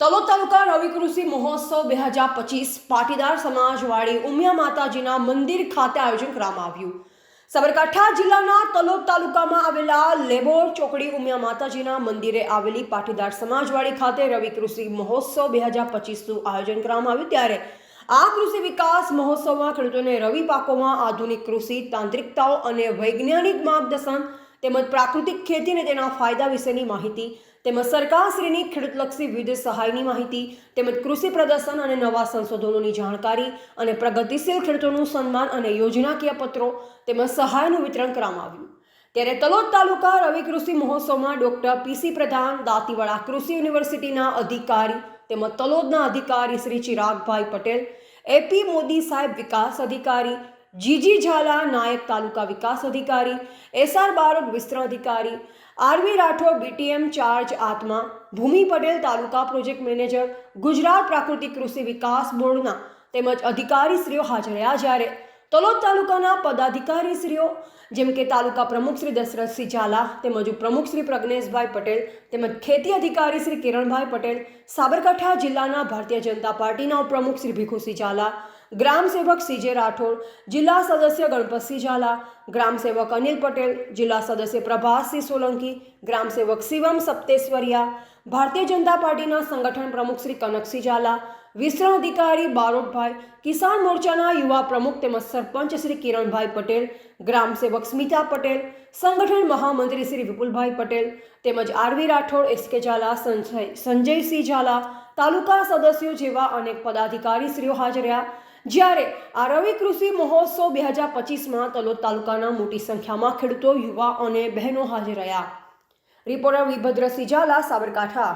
તલોદ તાલુકા રવિ કૃષિ મહોત્સવ બે હજાર પચીસ પાટીદાર સમાજવાડી ઉમિયા માતાજીના મંદિર ખાતે આયોજન કરવામાં આવ્યું. સાબરકાંઠા જિલ્લાના તલોદ તાલુકામાં આવેલા લેબોર ચોકડી ઉમિયા માતાજીના મંદિરે આવેલી પાટીદાર સમાજવાડી ખાતે રવિ કૃષિ મહોત્સવ બે હજાર પચીસનું આયોજન કરવામાં આવ્યું. ત્યારે આ કૃષિ વિકાસ મહોત્સવમાં ખેડૂતોને રવિ પાકોમાં આધુનિક કૃષિ, તાંત્રિકતાઓ અને વૈજ્ઞાનિક માર્ગદર્શન તેમજ પ્રાકૃતિક ખેતી અને તેના ફાયદા વિશેની માહિતી, તેમજ સરકારશ્રીની ખેડૂતલક્ષી વિવિધ સહાયની માહિતી, તેમજ કૃષિ પ્રદર્શન અને નવા સંશોધનોની જાણકારી અને પ્રગતિશીલ ખેડૂતોનું સન્માન અને યોજનાકીય પત્રો તેમજ સહાયનું વિતરણ કરવામાં આવ્યું. ત્યારે તલોદ તાલુકા રવિ કૃષિ મહોત્સવમાં ડોક્ટર પીસી પ્રધાન, દાંતીવાડા કૃષિ યુનિવર્સિટીના અધિકારી તેમજ તલોદના અધિકારી શ્રી ચિરાગભાઈ પટેલ, એપી મોદી સાહેબ વિકાસ અધિકારી જીજી ઝાલા નાયક તાલુકા વિકાસ અધિકારી, એસઆર બારોટ, વિસ્તરણ અધિકારી, RV Rathod, BTM charge ATMA, Bhumi Patel, taluka project manager, Gujarat પ્રાકૃતિક કૃષિ વિકાસ બોર્ડના તેમજ અધિકારીશ્રીઓ હાજર રહ્યા જ્યારે તલોદ તાલુકાના પદાધિકારીશ્રીઓ જેમ કે તાલુકા પ્રમુખ શ્રી દશરથસિંહ ઝાલા તેમજ પ્રમુખ શ્રી પ્રજ્ઞેશભાઈ પટેલ તેમજ ખેતી અધિકારી શ્રી કિરણભાઈ પટેલ, સાબરકાંઠા જિલ્લાના ભારતીય જનતા પાર્ટીના ઉપપ્રમુખ શ્રી ભીખુસિંહ ઝાલા ગ્રામ સેવક સીજે રાઠોડ, જિલ્લા સદસ્ય ગણપતસિંહ ઝાલા ગ્રામ સેવક અનિલ પટેલ, જિલ્લા સદસ્ય પ્રભાસસિંહ સોલંકી, ગ્રામસેવક શિવમ સપ્તેશ્વરિયા, ભારતીય જનતા પાર્ટીના સંગઠન પ્રમુખ શ્રી કનકસિંહ ઝાલા, વિસ્તરણ અધિકારી બારોટભાઈ, કિસાન મોરચાના યુવા પ્રમુખ તેમજ સરપંચ શ્રી કિરણભાઈ પટેલ ગ્રામ સેવક સ્મિતા પટેલ, સંગઠન મહામંત્રી શ્રી વિપુલભાઈ પટેલ તેમજ R V Rathod S K Jhala, Sanjay, Sanjaysinh Jhala, taluka સદસ્યો જેવા અનેક પદાધિકારીશ્રીઓ હાજર રહ્યા. જ્યારે આ રવિ કૃષિ મહોત્સવ બે હજાર પચીસમાં તલોદ તાલુકાના મોટી સંખ્યામાં ખેડૂતો, યુવા અને બહેનો હાજર રહ્યા. રિપોર્ટર વિભદ્રસિંહ ઝાલા સાબરકાંઠા.